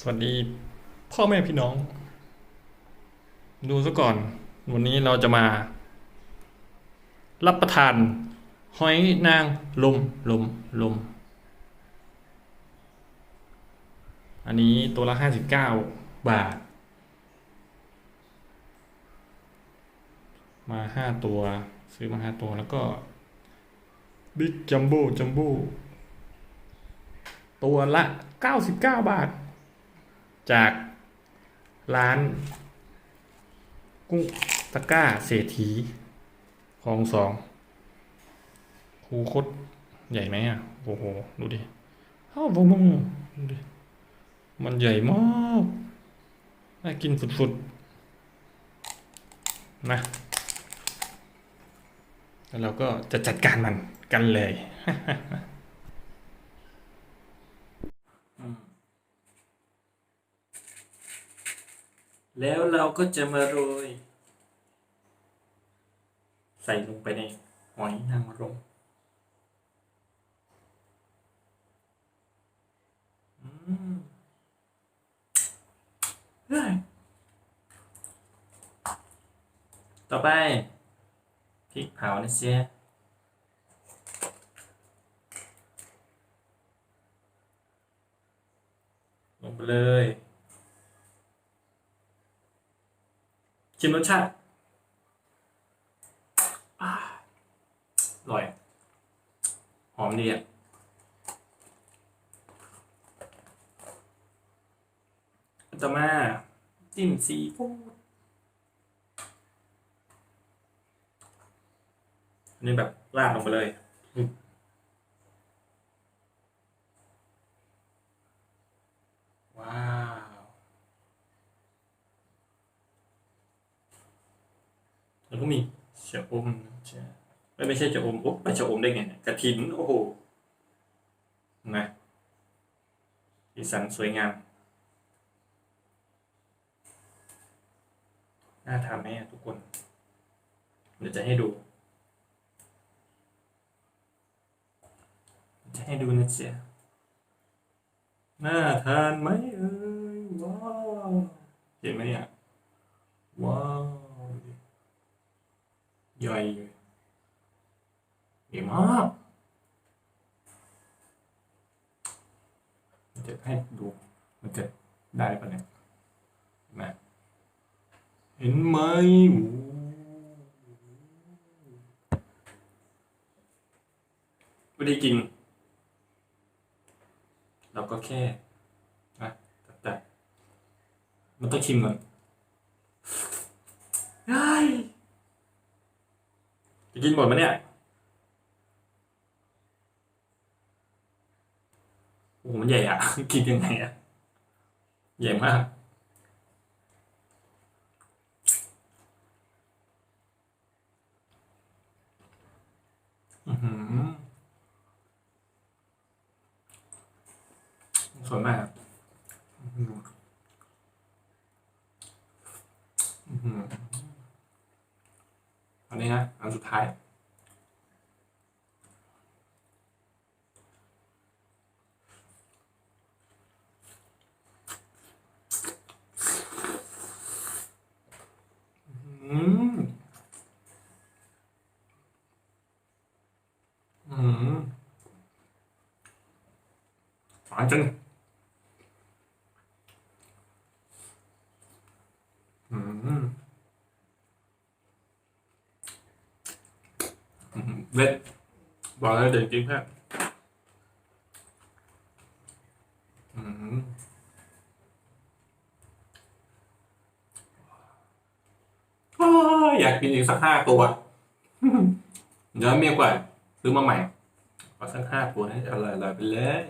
สวัสดีพ่อแม่พี่น้อง ดูซะก่อน วันนี้เราจะมา รับประทานหอยนางลมลมลม อันนี้ตัวละห้าสิบเก้าบาท มาห้าตัว ซื้อมาห้าตัวแล้วก็บิ๊กจัมโบ้จัมโบ้ตัวละเก้าสิบเก้าบาท จากร้าน กุ้งตะกร้าเศรษฐีคลองสองคูคตใหญ่ไหมอะ โอ้โห ดูดิอ้าวบมึงดูดิ มันใหญ่มากน่ากินสุดๆ นะ แล้วเราก็จะจัดการมันกันเลย แล้วเราก็จะมาโรย ใส่ลงไปในหอยนางรมอืมเฮ้ต่อไปพริกเผานะเจ๊ลงไปเลย ชิมรสชาติอร่อย หอมดีอะต่อมาจิ้มซีฟู้ดอันนี่แบบราดลงไปเลยอืมว้าว แล้วก็มีชะอมใช่ไม่ไม่ใช่ชะอมอุ๊บไปชะอมได้ไงกระถินโอ้โหนะสีสันสวยงามน่าทานไหมทุกคน เดี๋ยวจะให้ดู จะให้ดูนะเจ๊ะน่าทานไหมเอ่ยว้าวเห็นไหมเนี่ยว้าว ใหญ่ใหญ่มากมันจะให้ดูมันจะได้ปะเนี่ยนไหมเห็นไหมไม่ได้กิน เราก็แค่นะแต่มันต้องชิมก่อนได้ จะกินหมดไหมเนี่ยโอ้โหมันใหญ่อะกินยังไงอะใหญ่มากอือหือสวยมากอื้อหืออื้อหืออั นนี้นะอันสุดท้าย อืมอืมหวานจังอืม อืม เล็ดบอกเลยเด็ดจริงแค่อืมอยากกินอีกสักห้าตัวเดี๋ยวเมียกว่าซื้อมาใหม่ขอสักห้าตัวให้อร่อยๆไปเลย